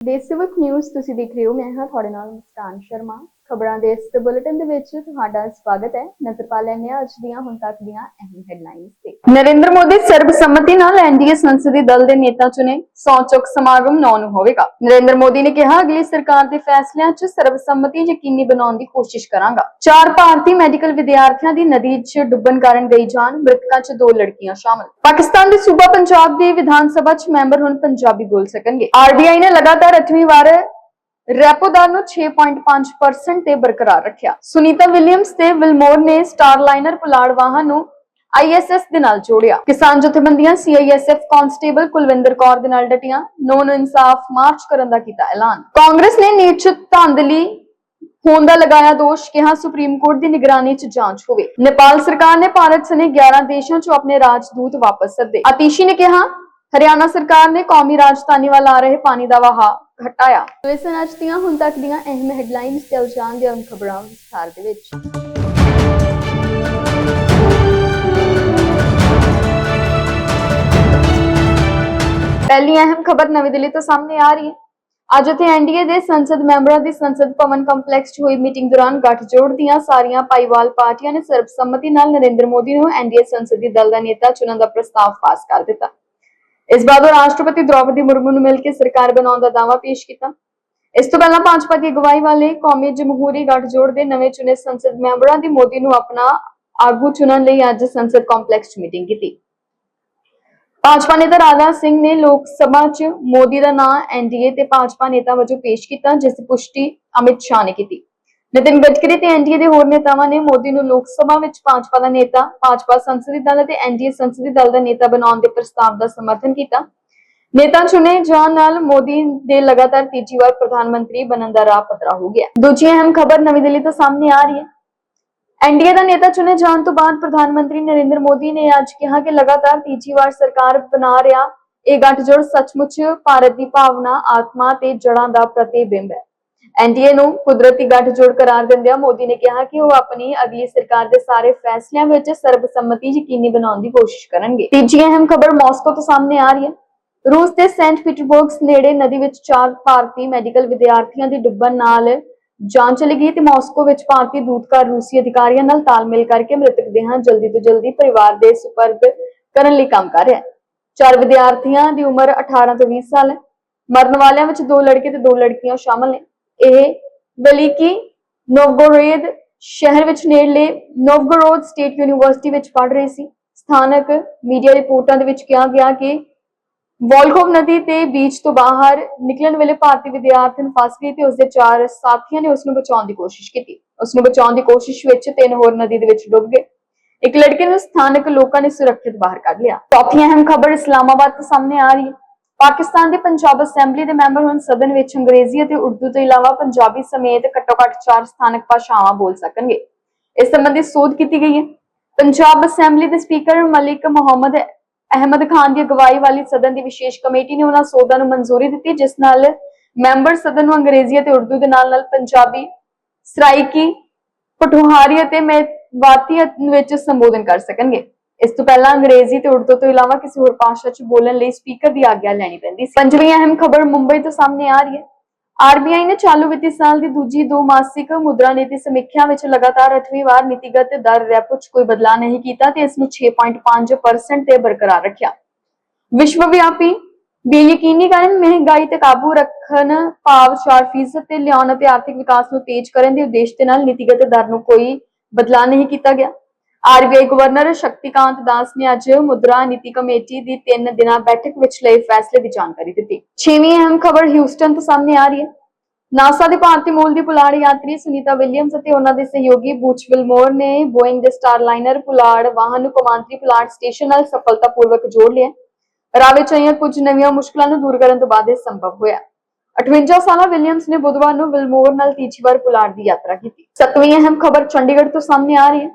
ਦੇਸ਼ ਨਿਊਜ਼ ਤੁਸੀਂ ਦੇਖ ਰਹੇ ਹੋ ਮੈਂ ਹਾਂ ਤੁਹਾਡੇ ਨਾਲ ਮੁਸਕਾਨ ਸ਼ਰਮਾ। ਖਬਰਾਂ ਦੇ ਇਸ ਬੁਲੇਟਿਨ ਦੇ ਵਿੱਚ ਤੁਹਾਡਾ ਸਵਾਗਤ ਹੈ। ਨਜ਼ਰ ਪਾ ਲੈਂਦੇ ਅੱਜ ਦੀਆਂ, ਹੁਣ ਤੱਕ ਦੀਆਂ ਅਹਿਮ ਹੈਡਲਾਈਨਸ ਤੇ। ਨਰਿੰਦਰ ਮੋਦੀ ਸਰਬਸੰਮਤੀ ਨਾਲ ਐਨਡੀਏ ਸੰਸਦੀ ਦਲ ਦੇ ਨੇਤਾ ਚੁਣੇ। ਸੌ ਚੁੱਕ ਸਮਾਗਮ 9 ਨੂੰ ਹੋਵੇਗਾ। ਨਰਿੰਦਰ ਮੋਦੀ ਨੇ ਕਿਹਾ, ਅਗਲੀ ਸਰਕਾਰ ਦੇ ਫੈਸਲਿਆਂ 'ਚ ਸਰਬਸੰਮਤੀ ਯਕੀਨੀ ਬਣਾਉਣ ਦੀ ਕੋਸ਼ਿਸ਼ ਕਰਾਂਗਾ। ਚਾਰ ਭਾਰਤੀ ਮੈਡੀਕਲ ਵਿਦਿਆਰਥੀਆਂ ਦੀ ਨਦੀ 'ਚ ਡੁੱਬਣ ਕਾਰਨ ਗਈ ਜਾਨ, ਮ੍ਰਿਤਕਾਂ 'ਚ ਦੋ ਲੜਕੀਆਂ ਸ਼ਾਮਲ। ਪਾਕਿਸਤਾਨ ਦੇ ਸੂਬਾ ਪੰਜਾਬ ਦੇ ਵਿਧਾਨ ਸਭਾ 'ਚ ਮੈਂਬਰ ਹੁਣ ਪੰਜਾਬੀ ਬੋਲ ਸਕਣਗੇ। ਆਰਬੀਆਈ ਨੇ ਲਗਾਤਾਰ 8ਵੀਂ ਵਾਰ ਰੈਪੋ ਦਰ ਨੂੰ 6.5% ਤੇ ਬਰਕਰਾਰ ਰੱਖਿਆ। ਸੁਨੀਤਾ ਵਿਲੀਅਮਸ ਤੇ ਵਿਲਮੋਰ ਨੇ ਸਟਾਰਲਾਈਨਰ ਪੁਲਾੜ ਵਾਹਨ ਨੂੰ ਆਈਐਸਐਸ ਦੇ ਨਾਲ ਜੋੜਿਆ। ਕਿਸਾਨ ਜਥੇਬੰਦੀਆਂ ਸੀਆਈਐਸਐਫ ਕਾਂਸਟੇਬਲ ਕੁਲਵਿੰਦਰ ਕੌਰ ਦੇ ਨਾਲ ਡਟੀਆਂ ਨੋ ਇਨਸਾਫ ਮਾਰਚ ਕਰਨ ਦਾ ਕੀਤਾ ਐਲਾਨ। ਕਾਂਗਰਸ ਨੇ ਨੀਟ ਧਾਂਦਲੀ ਹੋਣ ਦਾ ਲਗਾਇਆ ਦੋਸ਼, ਕਿਹਾ ਸੁਪਰੀਮ ਕੋਰਟ ਦੀ ਨਿਗਰਾਨੀ 'ਚ ਜਾਂਚ ਹੋਵੇ। ਨੇਪਾਲ ਸਰਕਾਰ ਨੇ ਭਾਰਤ ਸਣੇ 11 ਦੇਸ਼ਾਂ 'ਚੋਂ ਆਪਣੇ ਰਾਜਦੂਤ ਵਾਪਸ ਸੱਦੇ। ਆਤੀਸ਼ੀ ਨੇ ਕਿਹਾ, ਹਰਿਆਣਾ ਸਰਕਾਰ ਨੇ ਕੌਮੀ ਰਾਜਧਾਨੀ ਵੱਲ ਆ ਰਹੇ ਪਾਣੀ ਦਾ ਵਹਾਅ ਘਟਾਇਆ। ਸੋ ਇਸ ਨਾਲ ਦੀਆਂ ਹੁਣ ਤੱਕ ਦੀਆਂ ਅਹਿਮ ਹੈਡਲਾਈਨਸ ਤੇ ਉਲਝਾਨ ਦੀਆਂ ਹੁਣ ਖਬਰਾਂ ਵਿਸਥਾਰ ਦੇ ਵਿੱਚ। ਪਹਿਲੀ ਅਹਿਮ ਖਬਰ ਨਵੀਂ ਦਿੱਲੀ ਤੋਂ ਸਾਹਮਣੇ ਆ ਰਹੀ ਹੈ। ਅੱਜ ਉੱਥੇ ਐਨਡੀਏ ਦੇ ਸੰਸਦ ਮੈਂਬਰਾਂ ਦੀ ਸੰਸਦ ਭਵਨ ਕੰਪਲੈਕਸ 'ਚ ਹੋਈ ਮੀਟਿੰਗ ਦੌਰਾਨ ਗੱਠਜੋੜ ਦੀਆਂ ਸਾਰੀਆਂ ਭਾਈਵਾਲ ਪਾਰਟੀਆਂ ਨੇ ਸਰਬਸੰਮਤੀ ਨਾਲ ਨਰਿੰਦਰ ਮੋਦੀ ਨੂੰ ਐਨਡੀਏ ਸੰਸਦੀ ਦਲ ਦਾ ਨੇਤਾ ਚੁਣਨ ਦਾ ਪ੍ਰਸਤਾਵ ਪਾਸ ਕਰ ਦਿੱਤਾ। ਇਸ ਬਾਅਦ ਉਹ ਰਾਸ਼ਟਰਪਤੀ ਦ੍ਰੌਪਦੀ ਮੁਰਮੂ ਨੂੰ ਮਿਲ ਕੇ ਸਰਕਾਰ ਬਣਾਉਣ ਦਾ ਦਾਅਵਾ ਪੇਸ਼ ਕੀਤਾ। ਇਸ ਤੋਂ ਪਹਿਲਾਂ ਭਾਜਪਾ ਦੀ ਅਗਵਾਈ ਵਾਲੇ ਕੌਮੀ ਜਮਹੂਰੀ ਗੱਠਜੋੜ ਦੇ ਨਵੇਂ ਚੁਣੇ ਸੰਸਦ ਮੈਂਬਰਾਂ ਦੀ ਮੋਦੀ ਨੂੰ ਆਪਣਾ ਆਗੂ ਚੁਣਨ ਲਈ ਅੱਜ ਸੰਸਦ ਕੰਪਲੈਕਸ 'ਚ ਮੀਟਿੰਗ ਕੀਤੀ। ਭਾਜਪਾ ਨੇਤਾ ਰਾਜਾ ਸਿੰਘ ਨੇ ਲੋਕ ਸਭਾ 'ਚ ਮੋਦੀ ਦਾ ਨਾਮ ਐਨਡੀਏ ਤੇ ਭਾਜਪਾ ਨੇਤਾ ਵਜੋਂ ਪੇਸ਼ ਕੀਤਾ, ਜਿਸ ਦੀ ਪੁਸ਼ਟੀ ਅਮਿਤ ਸ਼ਾਹ ਨੇ ਕੀਤੀ। ਨਿਤਿਨ ਗਡਕਰੀ ਤੇ ਐਨਡੀਏ ਦੇ ਹੋਰ ਨੇਤਾਵਾਂ ਨੇ ਮੋਦੀ ਨੂੰ ਲੋਕ ਸਭਾ ਵਿੱਚ ਭਾਜਪਾ ਦਾ ਨੇਤਾ, ਭਾਜਪਾ ਸੰਸਦੀ ਦਲ ਅਤੇ ਐਨਡੀਏ ਸੰਸਦੀ ਦਲ ਦਾ ਨੇਤਾ ਬਣਾਉਣ ਦੇ ਪ੍ਰਸਤਾਵ ਦਾ ਸਮਰਥਨ ਕੀਤਾ। ਨੇਤਾ ਚੁਣੇ ਜਾਣ ਨਾਲ ਮੋਦੀ ਦੇ ਲਗਾਤਾਰ ਤੀਜੀ ਵਾਰ ਪ੍ਰਧਾਨ ਮੰਤਰੀ ਬਣਨ ਦਾ ਰਾਹ ਪੱਧਰਾ ਹੋ ਗਿਆ। ਦੂਜੀ ਅਹਿਮ ਖਬਰ ਨਵੀਂ ਦਿੱਲੀ ਤੋਂ ਸਾਹਮਣੇ ਆ ਰਹੀ ਹੈ। ਐਨਡੀਏ ਦਾ ਨੇਤਾ ਚੁਣੇ ਜਾਣ ਤੋਂ ਬਾਅਦ ਪ੍ਰਧਾਨ ਮੰਤਰੀ ਨਰਿੰਦਰ ਮੋਦੀ ਨੇ ਅੱਜ ਕਿਹਾ ਕਿ ਲਗਾਤਾਰ ਤੀਜੀ ਵਾਰ ਸਰਕਾਰ ਬਣਾ ਰਿਹਾ, ਇਹ ਗੱਠਜੋੜ ਸੱਚਮੁੱਚ ਭਾਰਤ ਦੀ ਭਾਵਨਾ, ਆਤਮਾ ਤੇ ਜੜਾਂ ਦਾ ਪ੍ਰਤੀਬਿੰਬ ਹੈ। ਐਨਡੀਏ ਨੂੰ ਕੁਦਰਤੀ ਗੱਠਜੋੜ ਕਰਾਰ ਦਿੰਦਿਆਂ ਮੋਦੀ ਨੇ ਕਿਹਾ ਕਿ ਉਹ ਆਪਣੀ ਅਗਲੀ ਸਰਕਾਰ ਦੇ ਸਾਰੇ ਫੈਸਲਿਆਂ ਵਿੱਚ ਸਰਬਸੰਮਤੀ ਯਕੀਨੀ ਬਣਾਉਣ ਦੀ ਕੋਸ਼ਿਸ਼ ਕਰਨਗੇ। ਤੀਜੀ ਅਹਿਮ ਖਬਰ ਮਾਸਕੋ ਤੋਂ ਸਾਹਮਣੇ ਆ ਰਹੀ ਹੈ। ਰੂਸ ਦੇ ਸੈਂਟ ਪੀਟਰਬਰਗਸ ਨੇੜੇ ਨਦੀ ਵਿੱਚ ਚਾਰ ਭਾਰਤੀ ਮੈਡੀਕਲ ਵਿਦਿਆਰਥੀਆਂ ਦੀ ਡੁੱਬਣ ਨਾਲ ਜਾਂਚ ਚਲੀ ਗਈ ਤੇ ਮਾਸਕੋ ਵਿੱਚ ਭਾਰਤੀ ਦੂਤਘਰ ਰੂਸੀ ਅਧਿਕਾਰੀਆਂ ਨਾਲ ਤਾਲਮੇਲ ਕਰਕੇ ਮ੍ਰਿਤਕ ਦੇਹਾਂ ਜਲਦੀ ਤੋਂ ਜਲਦੀ ਪਰਿਵਾਰ ਦੇ ਸੁਪਰਦ ਕਰਨ ਲਈ ਕੰਮ ਕਰ ਰਿਹਾ ਹੈ। ਚਾਰ ਵਿਦਿਆਰਥੀਆਂ ਦੀ ਉਮਰ 18 ਤੋਂ 20 ਸਾਲ ਹੈ। ਮਰਨ ਵਾਲਿਆਂ ਵਿੱਚ ਦੋ ਲੜਕੇ ਤੇ ਦੋ ਲੜਕੀਆਂ ਸ਼ਾਮਲ ਨੇ। ਇਹ ਵੈਲਿਕੀ ਨੋਵਗੋਰੋਡ ਸ਼ਹਿਰ ਵਿੱਚ ਨੇੜਲੇ ਨੋਵਗੋਰੋਡ ਸਟੇਟ ਯੂਨੀਵਰਸਿਟੀ ਵਿੱਚ ਪੜ੍ਹ ਰਹੀ ਸੀ। ਸਥਾਨਕ ਮੀਡੀਆ ਰਿਪੋਰਟਾਂ ਦੇ ਵਿੱਚ ਕਿਹਾ ਗਿਆ ਕਿ ਵੋਲਖੋਵ ਨਦੀ ਤੇ ਬੀਚ ਤੋਂ ਬਾਹਰ ਨਿਕਲਣ ਵੇਲੇ ਭਾਰਤੀ ਵਿਦਿਆਰਥਣ ਫਸ ਗਈ ਤੇ ਉਸਦੇ ਚਾਰ ਸਾਥੀਆਂ ਨੇ ਉਸ ਨੂੰ ਬਚਾਉਣ ਦੀ ਕੋਸ਼ਿਸ਼ ਕੀਤੀ। ਉਸ ਨੂੰ ਬਚਾਉਣ ਦੀ ਕੋਸ਼ਿਸ਼ ਵਿੱਚ ਤਿੰਨ ਹੋਰ ਨਦੀ ਦੇ ਵਿੱਚ ਡੁੱਬ ਗਏ। ਇੱਕ ਲੜਕੇ ਨੂੰ ਸਥਾਨਕ ਲੋਕਾਂ ਨੇ ਸੁਰੱਖਿਅਤ ਬਾਹਰ ਕੱਢ ਲਿਆ। ਚੌਥੀ ਅਹਿਮ ਖਬਰ ਇਸਲਾਮਾਬਾਦ ਤੋਂ ਸਾਹਮਣੇ ਆ ਰਹੀ ਹੈ। ਪਾਕਿਸਤਾਨ ਦੇ ਪੰਜਾਬ ਅਸੈਂਬਲੀ ਦੇ ਮੈਂਬਰ ਹੁਣ ਸਦਨ ਵਿੱਚ ਅੰਗਰੇਜ਼ੀ ਅਤੇ ਉਰਦੂ ਤੋਂ ਇਲਾਵਾ ਪੰਜਾਬੀ ਸਮੇਤ ਘੱਟੋ-ਘੱਟ ਚਾਰ ਸਥਾਨਕ ਭਾਸ਼ਾਵਾਂ ਬੋਲ ਸਕਣਗੇ। ਇਸ ਸੰਬੰਧੀ ਸੋਧ ਕੀਤੀ ਗਈ ਹੈ। ਪੰਜਾਬ ਅਸੈਂਬਲੀ ਦੇ ਸਪੀਕਰ ਮਲਿਕ ਮੁਹੰਮਦ ਅਹਿਮਦ ਖਾਨ ਦੀ ਅਗਵਾਈ ਵਾਲੀ ਸਦਨ ਦੀ ਵਿਸ਼ੇਸ਼ ਕਮੇਟੀ ਨੇ ਉਹਨਾਂ ਸੋਧਾਂ ਨੂੰ ਮਨਜ਼ੂਰੀ ਦਿੱਤੀ, ਜਿਸ ਨਾਲ ਮੈਂਬਰ ਸਦਨ ਨੂੰ ਅੰਗਰੇਜ਼ੀ ਅਤੇ ਉਰਦੂ ਦੇ ਨਾਲ-ਨਾਲ ਪੰਜਾਬੀ, ਸਰਾਇਕੀ ਪਠੋਹਾਰੀ ਅਤੇ ਮੇਵਾਤੀ ਵਿੱਚ ਸੰਬੋਧਨ ਕਰ ਸਕਣਗੇ। ਇਸ ਤੋਂ ਪਹਿਲਾਂ ਅੰਗਰੇਜ਼ੀ ਤੇ ਉਰਦੂ ਤੋਂ ਇਲਾਵਾ ਕਿਸੇ ਹੋਰ ਭਾਸ਼ਾ 'ਚ ਬੋਲਣ ਲਈ ਸਪੀਕਰ ਦੀ ਆਗਿਆ ਲੈਣੀ ਪੈਂਦੀ ਸੀ। ਪੰਜਵੀਂ ਅਹਿਮ ਖਬਰ ਮੁੰਬਈ ਤੋਂ ਸਾਹਮਣੇ ਆ ਰਹੀ ਹੈ। ਆਰਬੀਆਈ ਨੇ ਚਾਲੂ ਵਿੱਤੀ ਸਾਲ ਦੀ ਦੂਜੀ ਦੋ ਮਾਸਿਕ ਮੁਦਰਾ ਨੀਤੀ ਸਮੀਖਿਆ ਵਿੱਚ ਲਗਾਤਾਰ 8ਵੀਂ ਵਾਰ ਨੀਤੀਗਤ ਦਰ ਰੈਪੋ 'ਚ ਕੋਈ ਬਦਲਾਅ ਨਹੀਂ ਕੀਤਾ ਤੇ ਇਸ ਨੂੰ 6.5% ਤੇ ਬਰਕਰਾਰ ਰੱਖਿਆ। ਵਿਸ਼ਵ ਵਿਆਪੀ ਬੇਯਕੀਨੀ ਕਾਰਨ, ਮਹਿੰਗਾਈ ਤੇ ਕਾਬੂ ਰੱਖਣ, ਭਾਵ 4% ਤੇ ਲਿਆਉਣ ਅਤੇ ਆਰਥਿਕ ਵਿਕਾਸ ਨੂੰ ਤੇਜ਼ ਕਰਨ ਦੇ ਉਦੇਸ਼ ਦੇ ਨਾਲ ਨੀਤੀਗਤ ਦਰ ਨੂੰ ਕੋਈ ਬਦਲਾਅ ਨਹੀਂ ਕੀਤਾ ਗਿਆ। ਆਰਬੀਆਈ ਗਵਰਨਰ ਸ਼ਕਤੀਕਾਂਤ ਦਾਸ ਨੇ ਅੱਜ ਮੁਦਰਾ ਨੀਤੀ ਕਮੇਟੀ ਦੀ 3 ਦਿਨਾਂ ਬੈਠਕ ਵਿੱਚ ਲਏ ਫੈਸਲੇ ਦੀ ਜਾਣਕਾਰੀ ਦਿੱਤੀ। ਛੇਵੀਂ ਅਹਿਮ ਖਬਰ ਹਿਊਸਟਨ ਤੋਂ ਸਾਹਮਣੇ ਆ ਰਹੀ ਹੈ। ਨਾਸਾ ਦੇ ਭਾਰਤੀ ਮੂਲ ਦੀ ਪੁਲਾੜ ਯਾਤਰੀ ਸੁਨੀਤਾ ਵਿਲੀਅਮਸ ਅਤੇ ਉਹਨਾਂ ਦੇ ਸਹਿਯੋਗੀ ਬੂਚ ਵਿਲਮੋਰ ਨੇ ਬੋਇੰਗ ਦੇ ਸਟਾਰਲਾਈਨਰ ਪੁਲਾੜ ਵਾਹਨ ਨੂੰ ਕੌਮਾਂਤਰੀ ਪੁਲਾੜ ਸਟੇਸ਼ਨ ਨਾਲ ਸਫਲਤਾਪੂਰਵਕ ਜੋੜ ਲਿਆ। ਰਾਹ ਵਿੱਚ ਆਈਆਂ ਕੁਝ ਨਵੀਆਂ ਮੁਸ਼ਕਲਾਂ ਨੂੰ ਦੂਰ ਕਰਨ ਤੋਂ ਬਾਅਦ ਇਹ ਸੰਭਵ ਹੋਇਆ। 58 ਸਾਲਾ ਵਿਲੀਅਮਸ ਨੇ ਬੁੱਧਵਾਰ ਨੂੰ ਵਿਲਮੋਰ ਨਾਲ ਤੀਜੀ ਵਾਰ ਪੁਲਾੜ ਦੀ ਯਾਤਰਾ ਕੀਤੀ। ਸੱਤਵੀਂ ਅਹਿਮ ਖਬਰ ਚੰਡੀਗੜ੍ਹ ਤੋਂ ਸਾਹਮਣੇ ਆ ਰਹੀ ਹੈ।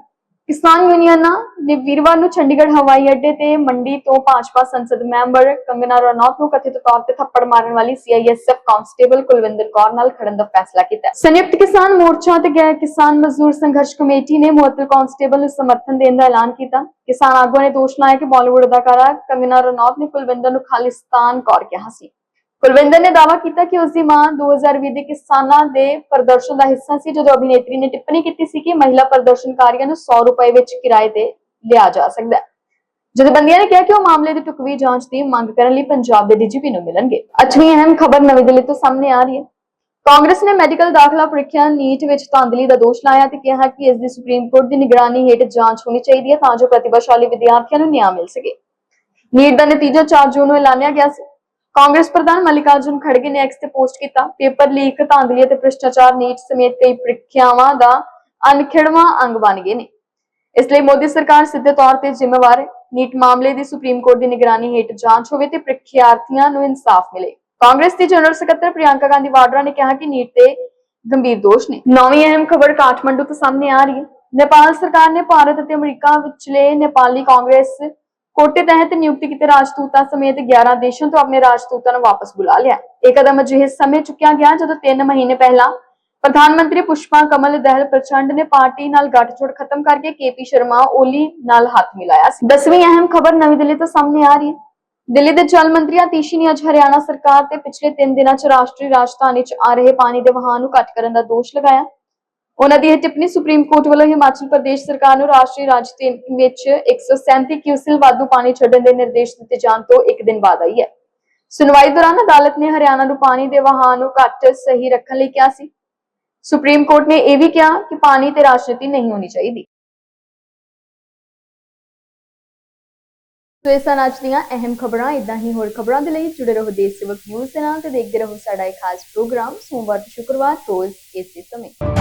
ਕਿਸਾਨ ਯੂਨੀਅਨਾਂ ਨੇ ਵੀਰਵਾਰ ਨੂੰ ਚੰਡੀਗੜ੍ਹ ਹਵਾਈ ਅੱਡੇ ਤੇ ਮੰਡੀ ਤੋਂ ਭਾਜਪਾ ਸੰਸਦ ਮੈਂਬਰ ਕੰਗਨਾ ਰਣੌਤ ਨੂੰ ਕਥਿਤ ਤੌਰ ਤੇ ਥੱਪੜ ਮਾਰਨ ਵਾਲੀ ਸੀਆਈਐਸਐਫ ਕਾਂਸਟੇਬਲ ਕੁਲਵਿੰਦਰ ਕੌਰ ਨਾਲ ਖੜਨ ਦਾ ਫੈਸਲਾ ਕੀਤਾ ਸੰਯੁਕਤ ਕਿਸਾਨ ਮੋਰਚਾ ਤੇ ਗੈਰ ਕਿਸਾਨ ਮਜ਼ਦੂਰ ਸੰਘਰਸ਼ ਕਮੇਟੀ ਨੇ ਮੁਅੱਤਲ ਕਾਂਸਟੇਬਲ ਨੂੰ ਸਮਰਥਨ ਦੇਣ ਦਾ ਐਲਾਨ ਕੀਤਾ। ਕਿਸਾਨ ਆਗੂਆਂ ਨੇ ਦੋਸ਼ ਲਾਇਆ ਕਿ ਬਾਲੀਵੁੱਡ ਅਦਾਕਾਰਾ ਕੰਗਨਾ ਰਣੌਤ ਨੇ ਕੁਲਵਿੰਦਰ ਨੂੰ ਖਾਲਿਸਤਾਨ ਕੌਰ ਕਿਹਾ ਸੀ। ਕੁਲਵਿੰਦਰ ਨੇ ਦਾਅਵਾ ਕੀਤਾ ਕਿ ਉਸ ਦੀ ਮਾਂ 2020 ਦੇ ਕਿਸਾਨਾਂ ਦੇ ਪ੍ਰਦਰਸ਼ਨ ਦਾ ਹਿੱਸਾ ਸੀ, ਜਦੋਂ ਅਭਿਨੇਤਰੀ ਨੇ ਟਿੱਪਣੀ ਕੀਤੀ ਸੀ ਕਿ ਮਹਿਲਾ ਪ੍ਰਦਰਸ਼ਨਕਾਰੀਆਂ ਨੂੰ 100 ਰੁਪਏ ਵਿੱਚ ਕਿਰਾਏ ਤੇ ਲਿਆ ਜਾ ਸਕਦਾ ਹੈ। ਜਥੇਬੰਦੀਆਂ ਨੇ ਕਿਹਾ ਕਿ ਉਹ ਮਾਮਲੇ ਦੀ ਟੁਕਵੀ ਜਾਂਚ ਦੀ ਮੰਗ ਕਰਨ ਲਈ ਪੰਜਾਬ ਦੇ ਡੀਜੀਪੀ ਨੂੰ ਮਿਲਣਗੇ। ਅੱਠਵੀਂ ਅਹਿਮ ਖਬਰ ਨਵੀਂ ਦਿੱਲੀ ਤੋਂ ਸਾਹਮਣੇ ਆ ਰਹੀ ਹੈ। ਕਾਂਗਰਸ ਨੇ ਮੈਡੀਕਲ ਦਾਖਲਾ ਪ੍ਰੀਖਿਆ ਨੀਟ ਵਿੱਚ ਧਾਂਦਲੀ ਦਾ ਦੋਸ਼ ਲਾਇਆ ਤੇ ਕਿਹਾ ਕਿ ਇਸ ਦੀ ਸੁਪਰੀਮ ਕੋਰਟ ਦੀ ਨਿਗਰਾਨੀ ਹੇਠ ਜਾਂਚ ਹੋਣੀ ਚਾਹੀਦੀ ਹੈ ਤਾਂ ਜੋ ਪ੍ਰਤਿਭਾਸ਼ਾਲੀ ਵਿਦਿਆਰਥੀਆਂ ਨੂੰ ਨਿਆਂ ਮਿਲ ਸਕੇ। ਨੀਟ ਦਾ ਨਤੀਜਾ 4 ਜੂਨ ਨੂੰ ਐਲਾਨਿਆ ਗਿਆ ਸੀ। ਕਾਂਗਰਸ ਪ੍ਰਧਾਨ ਮਲਿਕਾਰਜੁਨ ਖੜਗੇ ਨੇ ਐਕਸ ਤੇ ਪੋਸਟ ਕੀਤਾ। ਪੇਪਰ ਲੀਕ, ਧਾਂਦਲੀ ਅਤੇ ਭ੍ਰਿਸ਼ਟਾਚਾਰ ਨੀਟ ਸਮੇਤ ਕਈ ਪ੍ਰੀਖਿਆਵਾਂ ਦਾ ਅਨਖਿੜਵਾਂ ਅੰਗ ਬਣ ਗਏ ਨੇ। ਇਸ ਲਈ ਮੋਦੀ ਸਰਕਾਰ ਸਿੱਧੇ ਤੌਰ ਤੇ ਜ਼ਿੰਮੇਵਾਰ ਹੈ। ਨੀਟ ਮਾਮਲੇ ਦੀ ਸੁਪਰੀਮ ਕੋਰਟ ਦੀ ਨਿਗਰਾਨੀ ਹੇਠ ਜਾਂਚ ਹੋਵੇ ਤੇ ਪ੍ਰੀਖਿਆਰਥੀਆਂ ਨੂੰ ਇਨਸਾਫ ਮਿਲੇ। ਕਾਂਗਰਸ ਦੀ ਜਨਰਲ ਸਕੱਤਰ ਪ੍ਰਿਯੰਕਾ ਗਾਂਧੀ ਵਾਡਰਾ ਨੇ ਕਿਹਾ ਕਿ ਨੀਟ ਤੇ ਗੰਭੀਰ ਦੋਸ਼ ਨੇ। ਨੌਵੀਂ ਅਹਿਮ ਖਬਰ ਕਾਠਮੰਡੂ ਤੋਂ ਸਾਹਮਣੇ ਆ ਰਹੀ ਹੈ। ਨੇਪਾਲ ਸਰਕਾਰ ਨੇ ਭਾਰਤ ਅਤੇ ਅਮਰੀਕਾ ਵਿਚਲੇ ਨੇਪਾਲੀ ਕਾਂਗਰਸ ਕੋਟੇ ਤਹਿਤ ਨਿਯੁਕਤੀ ਕੀਤੇ ਰਾਜਦੂਤਾਂ ਸਮੇਤ 11 ਦੇਸ਼ਾਂ ਤੋਂ ਆਪਣੇ ਰਾਜਦੂਤਾਂ ਨੂੰ ਵਾਪਸ ਬੁਲਾ ਲਿਆ। ਇਹ ਕਦਮ ਅਜਿਹੇ ਸਮੇਂ ਚੁੱਕਿਆ ਗਿਆ ਜਦੋਂ 3 ਮਹੀਨੇ ਪਹਿਲਾਂ ਪ੍ਰਧਾਨ ਮੰਤਰੀ ਪੁਸ਼ਪਾ ਕਮਲ ਦਹਿਲ ਪ੍ਰਚੰਡ ਨੇ ਪਾਰਟੀ ਨਾਲ ਗੱਠਜੋੜ ਖਤਮ ਕਰਕੇ ਕੇਪੀ ਸ਼ਰਮਾ ਓਲੀ ਨਾਲ ਹੱਥ ਮਿਲਾਇਆ ਸੀ। ਦਸਵੀਂ ਅਹਿਮ ਖਬਰ ਨਵੀਂ ਦਿੱਲੀ ਤੋਂ ਸਾਹਮਣੇ ਆ ਰਹੀ ਹੈ। ਦਿੱਲੀ ਦੇ ਜਲ ਮੰਤਰੀ ਆਤੀਸ਼ੀ ਨੇ ਅੱਜ ਹਰਿਆਣਾ ਸਰਕਾਰ ਤੇ ਪਿਛਲੇ 3 ਦਿਨਾਂ 'ਚ ਰਾਸ਼ਟਰੀ ਰਾਜਧਾਨੀ 'ਚ ਆ ਰਹੇ ਪਾਣੀ ਦੇ ਵਹਾਅ ਨੂੰ ਘੱਟ ਕਰਨ ਦਾ ਦੋਸ਼ ਲਗਾਇਆ। ਉਹਨਾਂ ਦੀ ਇਹ ਟਿੱਪਣੀ ਸੁਪਰੀਮ ਕੋਰਟ ਵੱਲੋਂ ਹਿਮਾਚਲ ਪ੍ਰਦੇਸ਼ ਸਰਕਾਰ ਨੂੰ ਰਾਸ਼ਟਰੀ ਰਾਜਧਾਨੀ ਵਿੱਚ 137 ਕਿਊਸਿਲ ਵਾਧੂ ਪਾਣੀ ਛੱਡਣ ਦੇ ਨਿਰਦੇਸ਼ ਦਿੱਤੇ ਜਾਣ ਤੋਂ ਇੱਕ ਦਿਨ ਬਾਅਦ ਆਈ ਹੈ। ਸੁਣਵਾਈ ਦੌਰਾਨ ਅਦਾਲਤ ਨੇ ਹਰਿਆਣਾ ਨੂੰ ਪਾਣੀ ਦੇ ਵਹਾਅ ਨੂੰ ਘੱਟ ਸਹੀ ਰੱਖਣ ਲਈ ਕਿਹਾ ਸੀ। ਸੁਪਰੀਮ ਕੋਰਟ ਨੇ ਇਹ ਵੀ ਕਿਹਾ ਕਿ ਪਾਣੀ ਤੇ ਰਾਜਨੀਤੀ ਨਹੀਂ ਹੋਣੀ ਚਾਹੀਦੀ। ਸੋ ਇਹ ਸਨ ਅੱਜ ਦੀਆਂ ਅਹਿਮ ਖਬਰਾਂ। ਇਦਾਂ ਹੀ ਹੋਰ ਖਬਰਾਂ ਦੇ ਲਈ ਜੁੜੇ ਰਹੋ ਦੇਸ਼ ਸੇਵਕ ਨਿਊਜ਼ ਦੇ ਨਾਲ ਤੇ ਦੇਖਦੇ ਰਹੋ ਸਾਡਾ ਇਹ ਖਾਸ ਪ੍ਰੋਗਰਾਮ ਸੋਮਵਾਰ ਤੋਂ ਸ਼ੁੱਕਰਵਾਰ ਰੋਜ਼ ਇਸੇ ਸਮੇਂ।